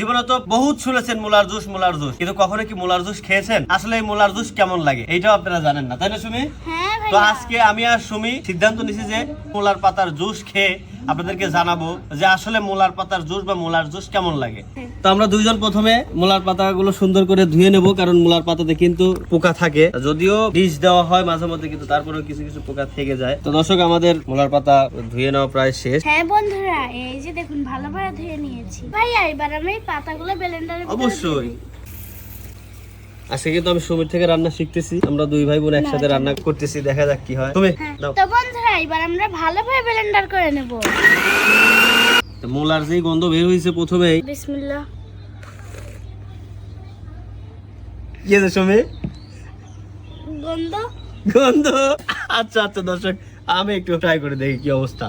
জীবনে তো বহুত শুনেছেন মুলার জুস মুলার জুস। কিন্তু কখনো কি মুলার জুস খেয়েছেন? আসলে এই মুলার জুস কেমন লাগে? এইটাও আপনারা জানেন না, তাই না সুমি? হ্যাঁ তো আজকে আমি আর সুমি সিদ্ধান্ত নিছি যে মুলার পাতার জুস খেয়ে আপনাদেরকে জানাব যে আসলে মুলার পাতার জুস বা মুলার জুস কেমন লাগে। তো আমরা দুইজন প্রথমে মুলার পাতাগুলো সুন্দর করে ধুয়ে নেব কারণ মুলার পাতাতে কিন্তু পোকা থাকে। যদিও বীজ দেওয়া হয় মাঝে মধ্যে কিন্তু তারপরেও কিছু কিছু পোকা থেকে যায়। তো দর্শক আমাদের মুলার পাতা ধুয়ে নেওয়া প্রায় শেষ। হ্যাঁ বন্ধুরা এই যে দেখুন ভালোভাবে ধুয়ে নিয়েছি। ভাইয়া এবার আমি পাতাগুলো ব্লেন্ডারে অবশ্যই। আজকে কিন্তু আমি সুমির থেকে রান্না শিখতেছি। আমরা দুই ভাই বোন একসাথে রান্না করতেছি দেখা যাক কি হয়। তুমি হ্যাঁ তো বন্ধুরা এবার আমরা ভালোভাবে ব্লেন্ডার করে নেব। তো মুলার যেই গন্ধ বের হয়েছে প্রথমেই। বিসমিল্লাহ। কি আছে সুমি গন্ধ? গন্ধ? আচ্ছা আচ্ছা দর্শক আমি একটু ট্রাই করে দেখি কি অবস্থা।